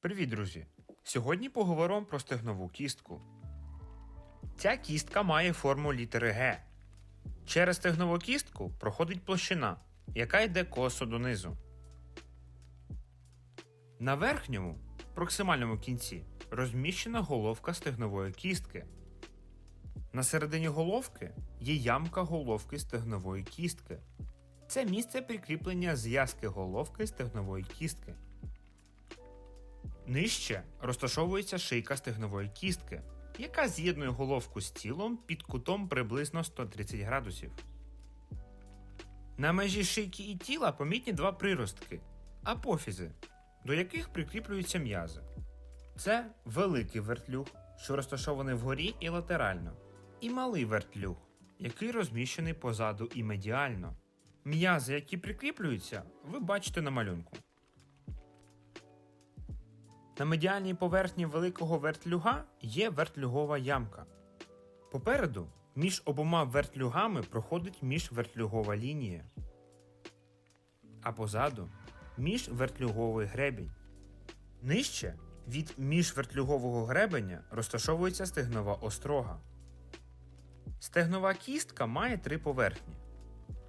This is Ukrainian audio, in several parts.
Привіт, друзі! Сьогодні поговоримо про стегнову кістку. Ця кістка має форму літери Г. Через стегнову кістку проходить площина, яка йде косо донизу. На верхньому, проксимальному кінці, розміщена головка стегнової кістки. На середині головки є ямка головки стегнової кістки. Це місце прикріплення зв'язки головки стегнової кістки. Нижче розташовується шийка стегнової кістки, яка з'єднує головку з тілом під кутом приблизно 130 градусів. На межі шийки і тіла помітні два приростки апофізи, до яких прикріплюються м'язи. Це великий вертлюг, що розташований вгорі і латерально, і малий вертлюг, який розміщений позаду і медіально. М'язи, які прикріплюються, ви бачите на малюнку. На медіальній поверхні великого вертлюга є вертлюгова ямка. Попереду між обома вертлюгами проходить міжвертлюгова лінія, а позаду міжвертлюговий гребінь. Нижче від міжвертлюгового гребеня розташовується стегнова острога. Стегнова кістка має три поверхні: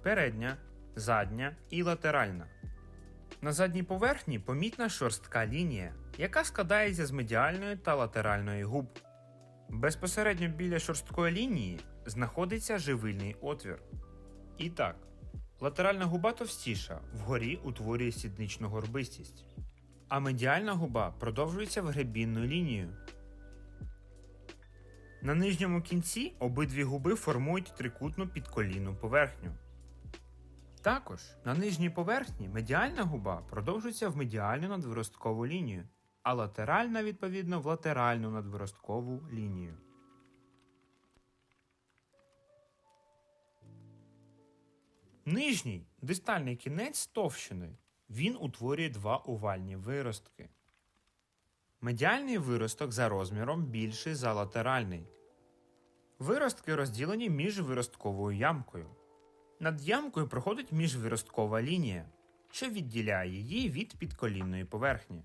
передня, задня і латеральна. На задній поверхні помітна шорстка лінія, яка складається з медіальної та латеральної губ. Безпосередньо біля шорсткої лінії знаходиться живильний отвір. І так, латеральна губа товстіша, вгорі утворює сідничну горбистість, а медіальна губа продовжується в гребінну лінію. На нижньому кінці обидві губи формують трикутну підколінну поверхню. Також на нижній поверхні медіальна губа продовжується в медіальну надвиросткову лінію, а латеральна відповідно в латеральну надвиросткову лінію. Нижній дистальний кінець товщини. Він утворює два овальні виростки. Медіальний виросток за розміром більший за латеральний. Виростки розділені між виростковою ямкою. Над ямкою проходить міжвиросткова лінія, що відділяє її від підколінної поверхні.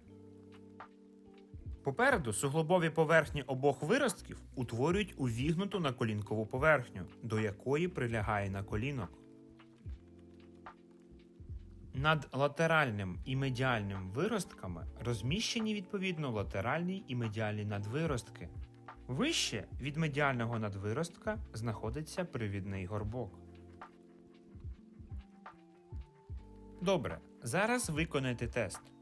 Попереду суглобові поверхні обох виростків утворюють увігнуту наколінкову поверхню, до якої прилягає наколінок. Над латеральним і медіальним виростками розміщені відповідно латеральні і медіальні надвиростки. Вище від медіального надвиростка знаходиться привідний горбок. Добре, зараз виконайте тест.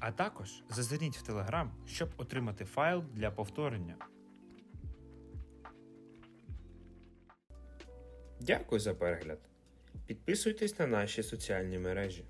А також зазирніть в Telegram, щоб отримати файл для повторення. Дякую за перегляд. Підписуйтесь на наші соціальні мережі.